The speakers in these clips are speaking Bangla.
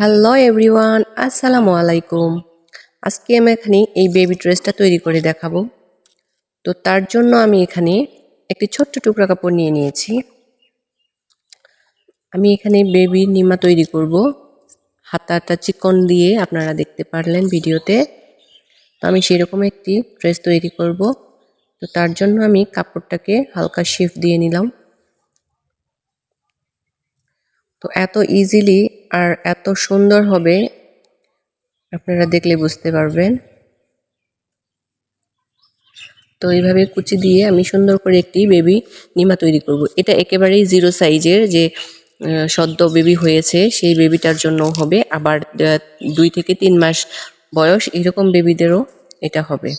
হ্যালো এভরিওয়ান আসসালামু আলাইকুম আজকে আমি এখানে এই বেবি ড্রেসটা তৈরি করে দেখাবো। তো তার জন্য আমি এখানে একটি ছোট্ট টুকরা কাপড় নিয়ে নিয়েছি। আমি এখানে বেবি নিমা তৈরি করব। হাতাটা চিকন দিয়ে আপনারা দেখতে পারলেন ভিডিওতে। তো আমি সেরকম একটি ড্রেস তৈরি করব। তো তার জন্য আমি কাপড়টাকে হালকা শিফট দিয়ে নিলাম। তো এত ইজিলি আর এত সুন্দর হবে, আপনারা দেখলে বুঝতে পারবেন। তো এইভাবে কুচি দিয়ে আমি সুন্দর করে একটি বেবি নিমা তৈরি করব। এটা একেবারেই জিরো সাইজের যে সদ্য বেবি হয়েছে, সেই বেবিটার জন্য হবে। আবার দুই থেকে তিন মাস বয়স এরকম বেবিদেরও এটা হবে।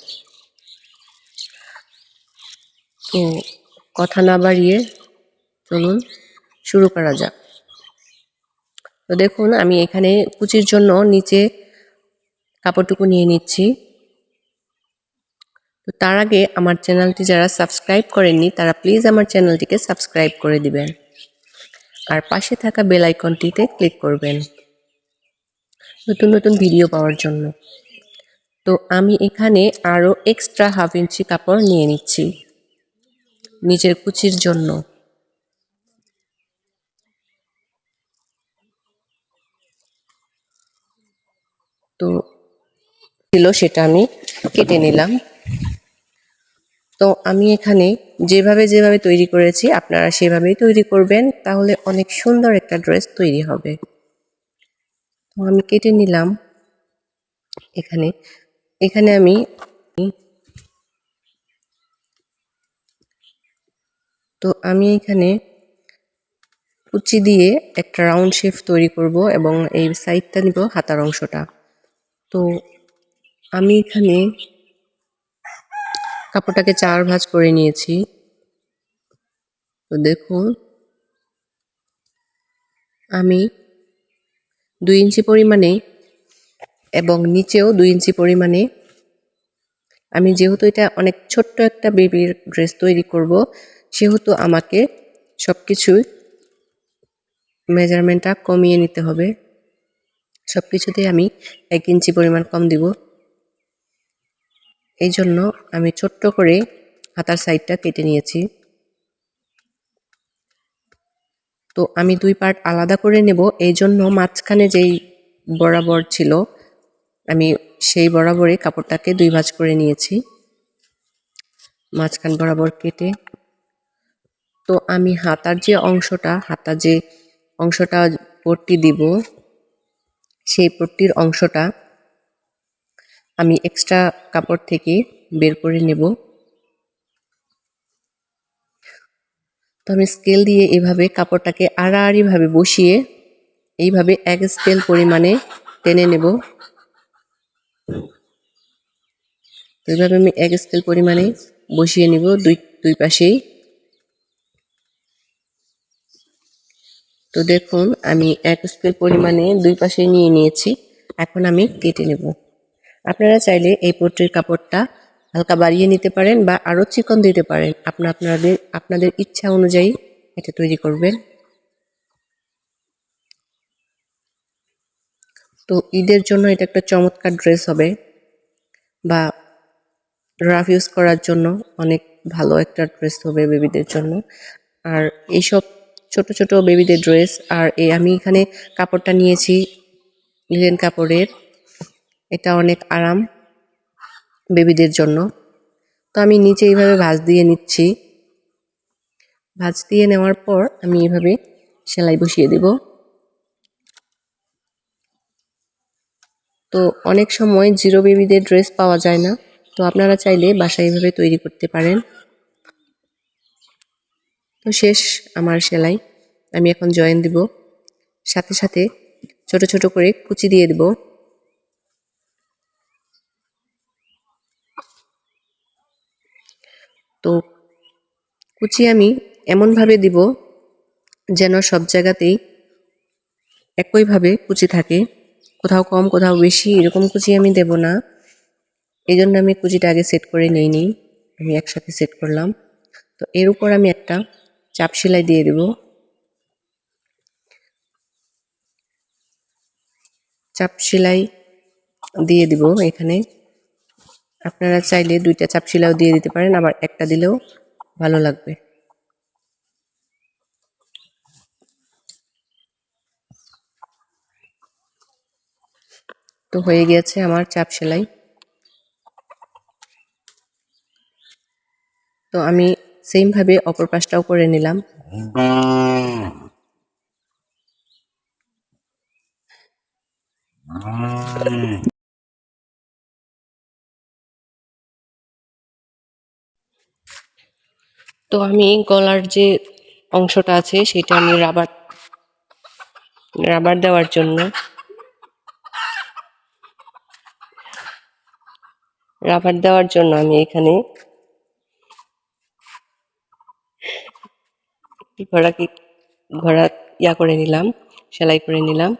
তো কথা না বাড়িয়ে চলুন, শুরু করা যাক। তো দেখুন, আমি এখানে কুচির জন্য নিচে কাপড়টুকু নিয়ে নিচ্ছি। তো তার আগে আমার চ্যানেলটি যারা সাবস্ক্রাইব করেননি, তারা প্লিজ আমার চ্যানেলটিকে সাবস্ক্রাইব করে দিবেন। আর পাশে থাকা বেল আইকনটিতে ক্লিক করবেন। নতুন নতুন ভিডিও পাওয়ার জন্য। তো আমি এখানে আরও এক্সট্রা হাফ ইঞ্চি কাপড় নিয়ে নিচ্ছি। নিচের কুচির জন্য। তো ছিল সেটা আমি কেটে নিলাম। তো আমি এখানে যেভাবে যেভাবে তৈরি করেছি, আপনারা সেভাবেই তৈরি করবেন, তাহলে অনেক সুন্দর একটা ড্রেস তৈরি হবে। তো আমি কেটে নিলাম এখানে। এখানে আমি তো আমি এখানে কুচি দিয়ে একটা রাউন্ড শেপ তৈরি করব এবং এই সাইডটা নিব হাতার অংশটা। তো আমি এখানে কাপড়টাকে চার ভাঁজ করে নিয়েছি। তো দেখুন, আমি দুই ইঞ্চি পরিমাণে এবং নিচেও দুই ইঞ্চি পরিমাণে আমি যেহেতু এটা অনেক ছোট্ট একটা বেবির ড্রেস তৈরি করব, সেহেতু আমাকে সব কিছুই মেজারমেন্টটা কমিয়ে নিতে হবে। সব কিছুতেই আমি এক ইঞ্চি পরিমাণ কম দিব। এই জন্য আমি ছোট্ট করে হাতার সাইডটা কেটে নিয়েছি। তো আমি দুই পার্ট আলাদা করে নেব। এই জন্য মাঝখানে যেই বরাবর ছিল, আমি সেই বরাবরে কাপড়টাকে দুই ভাঁজ করে নিয়েছি। মাঝখান বরাবর কেটে। তো আমি হাতার যে অংশটা, হাতার যে অংশটা পট্টি দিব সেই পট্টির অংশটা আমি এক্সট্রা কাপড় থেকে বের করে নেব। তো আমি স্কেল দিয়ে এভাবে কাপড়টাকে আড়াআড়িভাবে বসিয়ে এইভাবে এক স্কেল পরিমাণে টেনে নেব। তো এইভাবে আমি এক স্কেল পরিমাণে বসিয়ে নিব দুই দুই পাশেই। তো দেখুন, আমি এক স্কেল পরিমাণে দুই পাশে নিয়ে নিয়েছি। এখন আমি কেটে নেব। আপনারা চাইলে এই পট্টির কাপড়টা হালকা বাড়িয়ে নিতে পারেন বা আরও চিকন দিতে পারেন। আপনার আপনাদের আপনাদের ইচ্ছা অনুযায়ী এটা তৈরি করবেন। তো ঈদের জন্য এটা একটা চমৎকার ড্রেস হবে বা রাফ ইউজ করার জন্য অনেক ভালো একটা ড্রেস হবে বেবিদের জন্য। আর এইসব ছোট ছোট বেবিদের ড্রেস আর এই আমি এখানে কাপড়টা নিয়েছি লিলেন কাপড়ের। এটা অনেক আরাম বেবিদের জন্য। তো আমি নিচে এইভাবে ভাঁজ দিয়ে নিচ্ছি। ভাঁজ দিয়ে নেওয়ার পর আমি এইভাবে সেলাই বসিয়ে দেব। তো অনেক সময় জিরো বেবিদের ড্রেস পাওয়া যায় না। তো আপনারা চাইলে বাসায় এইভাবে তৈরি করতে পারেন। তো শেষ আমার সেলাই। আমি এখন জয়েন দিব। সাথে সাথে ছোট ছোট করে কুচি দিয়ে দেব। তো কুচি আমি এমনভাবে দিব যেন সব জায়গাতেই একইভাবে কুচি থাকে। কোথাও কম, কোথাও বেশি এরকম কুচি আমি দেব না। এই জন্য আমি কুচিটা আগে সেট করে নিই নি। আমি একসাথে সেট করলাম। তো এর উপর আমি একটা চাপ সেলাই দিয়ে দেব। চাপ সেলাই দিয়ে দিব এখানে। আপনারা চাইলে দুইটা চাপ সেলাইও দিয়ে দিতে পারেন, আবার একটা দিলেও ভালো লাগবে। তো হয়ে গিয়েছে আমার চাপ সেলাই। তো আমি সেমভাবে অপর পাশটাও করে নিলাম। তো আমি গলার যে অংশটা আছে, সেটা আমি রাবার রাবার দেওয়ার জন্য রাবার দেওয়ার জন্য আমি এখানে ঘোড়া কি ঘোড়া ইয়া করে নিলাম, সেলাই করে নিলাম।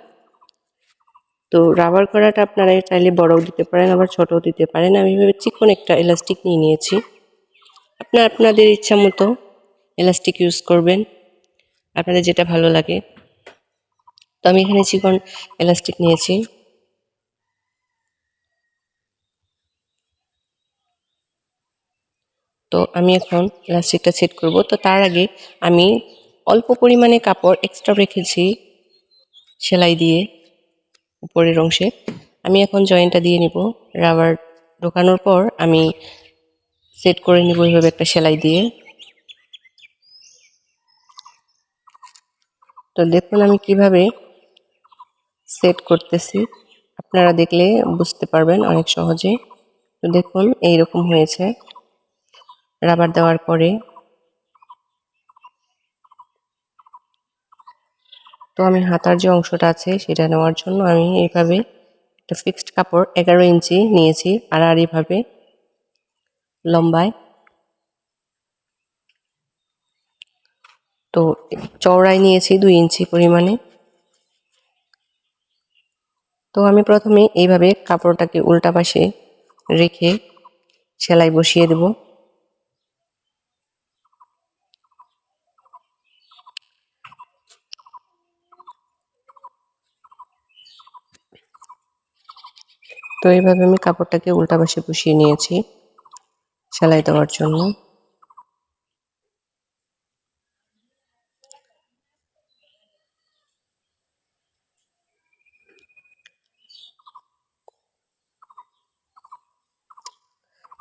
তো রাবার করাটা আপনারা চাইলে বড়ও দিতে পারেন, আবার ছোটও দিতে পারেন। আমি এভাবে চিকন একটা এলাস্টিক নিয়ে নিয়েছি। আপনার, আপনাদের ইচ্ছা মতো এলাস্টিক ইউজ করবেন। আপনাদের যেটা ভালো লাগে। তো আমি এখানে চিকন এলাস্টিক নিয়েছি। তো আমি এখন এলাস্টিকটা সেট করব। তো তার আগে আমি অল্প পরিমাণে কাপড় এক্সট্রা রেখেছি সেলাই দিয়ে। উপরের অংশে। আমি এখন জয়েন্টটা দিয়ে নিব। রাবার ঢোকানোর পর আমি সেট করে নিব এইভাবে একটা সেলাই দিয়ে। তো দেখুন আমি কীভাবে সেট করতেছি। আপনারা দেখলে বুঝতে পারবেন অনেক সহজে। তো দেখুন এইরকম হয়েছে। রাবার দেওয়ার পরে তো আমি হাতার যে অংশটা আছে সেটা নেওয়ার জন্য আমি এইভাবে একটা ফিক্সড কাপড় এগারো ইঞ্চি নিয়েছি আর আর এইভাবে লম্বায়। তো চওড়ায় নিয়েছি দুই ইঞ্চি পরিমাণে। তো আমি প্রথমে এইভাবে কাপড়টাকে উল্টা পাশে রেখে সেলাই বসিয়ে দেব। তো এইভাবে আমি কাপড়টাকে উল্টা পাশে বসিয়ে নিয়েছি সেলাই দেওয়ার জন্য।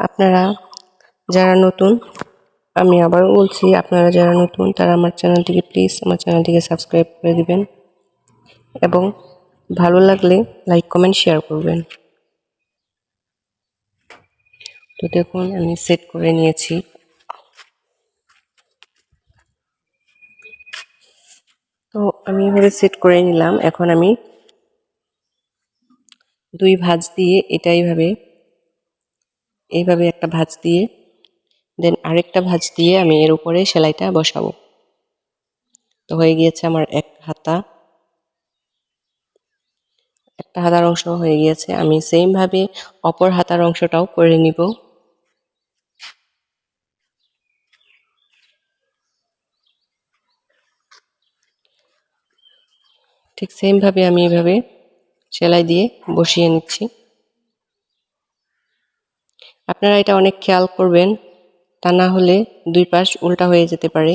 আপনারা যারা নতুন, আমি আবারও বলছি, আপনারা যারা নতুন, তারা আমার চ্যানেলটিকে প্লিজ আমার চ্যানেলটিকে সাবস্ক্রাইব করে দিবেন এবং ভালো লাগলে লাইক, কমেন্ট, শেয়ার করবেন। তো দেখুন, আমি সেট করে নিয়েছি। তো আমি এভাবে সেট করে নিলাম। এখন আমি দুই ভাঁজ দিয়ে এটা এইভাবে এইভাবে একটা ভাঁজ দিয়ে দেন আরেকটা ভাঁজ দিয়ে আমি এর উপরে সেলাইটা বসাবো। তো হয়ে গিয়েছে আমার এক হাতা। একটা হাতার অংশ হয়ে গিয়েছে। আমি সেমভাবে অপর হাতার অংশটাও করে নিব। ঠিক সেমভাবে আমি এভাবে সেলাই দিয়ে বসিয়ে নিচ্ছি। আপনারা এটা অনেক খেয়াল করবেন, তা না হলে দুই পাশ উল্টা হয়ে যেতে পারে।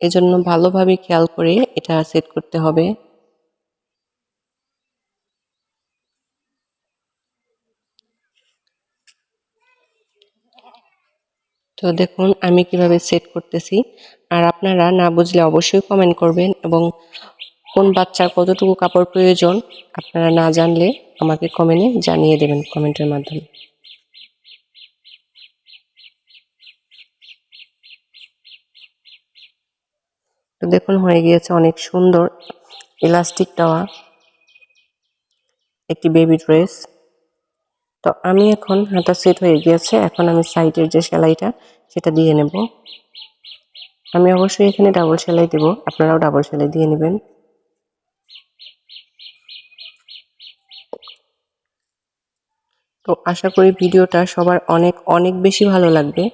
এজন্য ভালোভাবে খেয়াল করে এটা সেট করতে হবে। তো দেখুন, আমি কীভাবে সেট করতেছি। আর আপনারা না বুঝলে অবশ্যই কমেন্ট করবেন এবং কোন বাচ্চার কতটুকু কাপড় প্রয়োজন আপনারা না জানলে আমাকে কমেন্টে জানিয়ে দেবেন কমেন্টের মাধ্যমে। তো দেখুন, হয়ে গিয়েছে অনেক সুন্দর ইলাস্টিক দেওয়া একটি বেবি ড্রেস তো আমি এখন হাতা সেট হয়ে গিয়েছে। এখন আমি সাইডের যে সেলাইটা, সেটা দিয়ে নেব। আমি অবশ্যই এখানে ডাবল সেলাই দেব। আপনারাও ডাবল সেলাই দিয়ে নেবেন। তো আশা করি ভিডিওটা সবার অনেক অনেক বেশি ভালো লাগবে।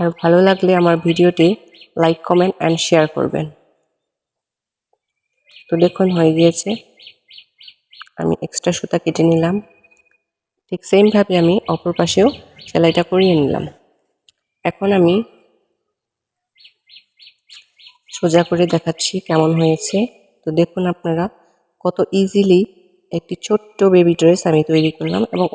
আর ভালো লাগলে আমার ভিডিওটি লাইক, কমেন্ট অ্যান্ড শেয়ার করবেন। তো দেখুন, হয়ে গিয়েছে। আমি এক্সট্রা সুতা কেটে নিলাম। ঠিক সেমভাবে আমি অপর পাশেও সেলাইটা করিয়ে নিলাম। এখন আমি সোজা করে দেখাচ্ছি কেমন হয়েছে। তো দেখুন আপনারা কত ইজিলি একটি ছোট্ট বেবি ড্রেস আমি তৈরি করলাম এবং